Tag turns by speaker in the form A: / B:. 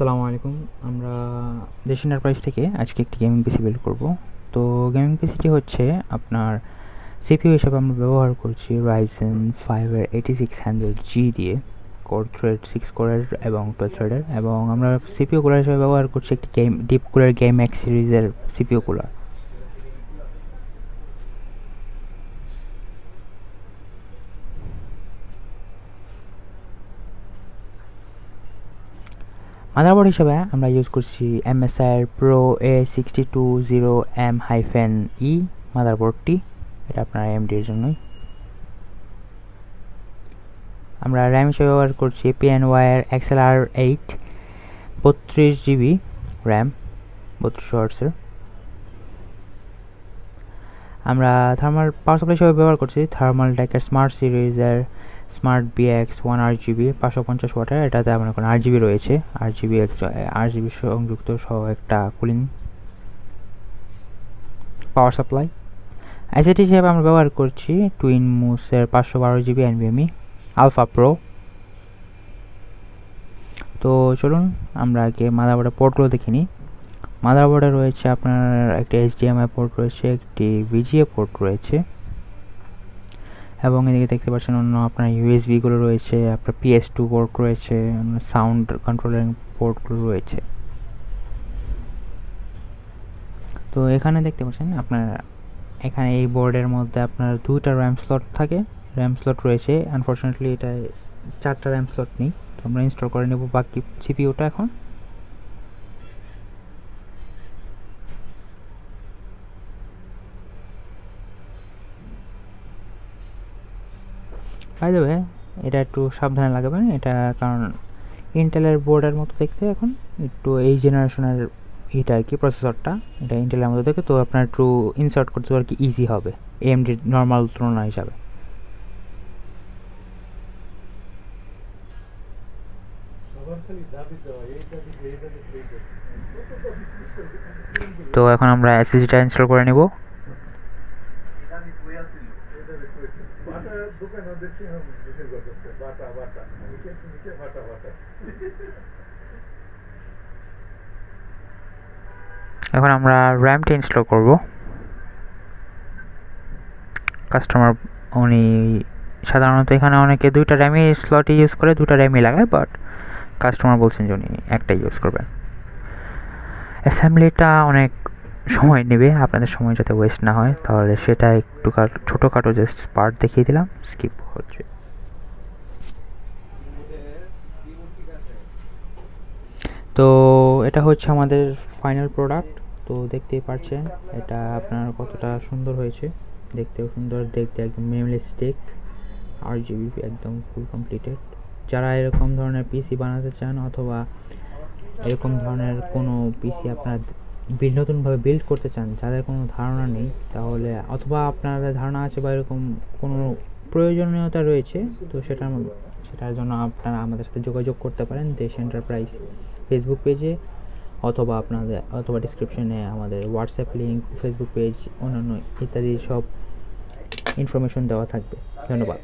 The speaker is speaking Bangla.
A: আসসালামু আলাইকুম। আমরা দেশ এন্টারপ্রাইজ থেকে আজকে একটি গেমিং পিসি বিল্ড করব। তো গেমিং পিসিটি হচ্ছে আপনার সিপিইউ হিসাবে আমরা ব্যবহার করছি রাইজেন ফাইভের এইটি সিক্স হান্ড্রেড জি দিয়ে কোর থ্রেড সিক্স কোরের এবং টুয়েলভ থ্রেডের এবং আমরা সিপিইউ কুলার হিসেবে ব্যবহার করছি একটি game deep cooler game X সিরিজের সিপিইউ কুলার মাদারবোর্ড হিসেবে আমরা ইউজ করছি এমএসআইয়ের pro A sixty two zero M hyphen E মাদারবোর্ডটি এটা আপনার এমডির জন্যই। আমরা র্যাম হিসেবে ব্যবহার করছি পিএন ওয়ার এক্সএলআর এইট বত্রিশ জিবি র্যাম বত্রিশ ওয়ার্ডসের আমরা থার্মাল পাওয়ার সাপ্লাই হিসেবে ব্যবহার করছি থার্মাল টেকের স্মার্ট সিরিজের স্মার্ট বিএক্স ওয়ান আট জিবি পাঁচশো পঞ্চাশ ওয়াটের এটাতে আমার এখন আট জিবি রয়েছে। আট জিবি আট জিবি সংযুক্ত সহ একটা কুলিং পাওয়ার সাপ্লাই আইসিটি হিসেবে আমরা ব্যবহার করছি টুইন মুসের পাঁচশো বারো জিবি এনভিএমই আলফা প্রো তো চলুন আমরা আগে মাদারবোর্ডের পোর্টগুলো দেখে নিই। মাদারবোর্ডে রয়েছে আপনার একটা এইচডিএমআই পোর্ট রয়েছে একটি ভিজিএ পোর্ট রয়েছে। এবং এদিকে দেখতে পাচ্ছেন অন্য আপনার ইউএসবিগুলো রয়েছে, আপনার পিএস টু পোর্ট রয়েছে সাউন্ড কন্ট্রোলিং পোর্টগুলো রয়েছে। তো এখানে দেখতে পাচ্ছেন আপনার, এখানে এই বোর্ডের মধ্যে আপনার দুইটা র্যাম স্লট থাকে। র্যাম স্লট রয়েছে আনফর্চুনেটলি এটা চারটা র্যাম স্লট নেই। তো আমরা ইনস্টল করে নেব বাকি সিপিইউটা এখন। বাই দেবে এটা একটু সাবধানে লাগাবেন, এটা কারণ ইন্টেলের বোর্ডের মতো দেখতে এখন, একটু এই জেনারেশনের এটা আর কি প্রসেসরটা এটা ইন্টেলের মতো দেখে, তো আপনার একটু ইনসার্ট করতে আর কি ইজি হবে এমডি নর্মাল তুলনা হিসাবে। তো এখন আমরা এসএসডিটা ইনস্টল করে নেব।
B: দেখছি বাটা বাটা নিচে নিচে বাটা বাটা
A: এখন আমরা র্যামটা ইনস্টল করব। কাস্টমার উনি সাধারণত এখানে অনেকে দুইটা র্যামই স্লটই ইউজ করে দুটা র্যামই লাগায় বাট কাস্টমার বলছেন যে উনি একটাই ইউজ করবেন। অ্যাসেম্বলিটা অনেক সময় নেবে, আপনাদের সময় যাতে ওয়েস্ট না হয়, তাহলে সেটা একটু ছোটোখাটো জাস্ট পার্ট দেখিয়ে দিলাম স্কিপ হচ্ছে। তো এটা হচ্ছে আমাদের ফাইনাল প্রোডাক্ট তো দেখতেই পারছেন এটা আপনার কতটা সুন্দর হয়েছে, দেখতেও সুন্দর, দেখতে একদম মিনিমালিস্টিক আর জিবি একদম ফুল কমপ্লিটেড যারা এরকম ধরনের পিসি বানাতে চান অথবা এরকম ধরনের কোনো পিসি আপনার নতুনভাবে বিল্ড করতে চান, যাদের কোনো ধারণা নেই, তাহলে অথবা আপনাদের ধারণা আছে বা এরকম কোনো প্রয়োজনীয়তা রয়েছে, তো সেটার সেটার জন্য আপনারা আমাদের সাথে যোগাযোগ করতে পারেন দেশ এন্টারপ্রাইজ ফেসবুক পেজে অথবা আপনাদের অথবা ডিসক্রিপশনে আমাদের হোয়াটসঅ্যাপ লিঙ্ক ফেসবুক পেজ অন্যান্য ইত্যাদি সব ইনফরমেশন দেওয়া থাকবে। ধন্যবাদ।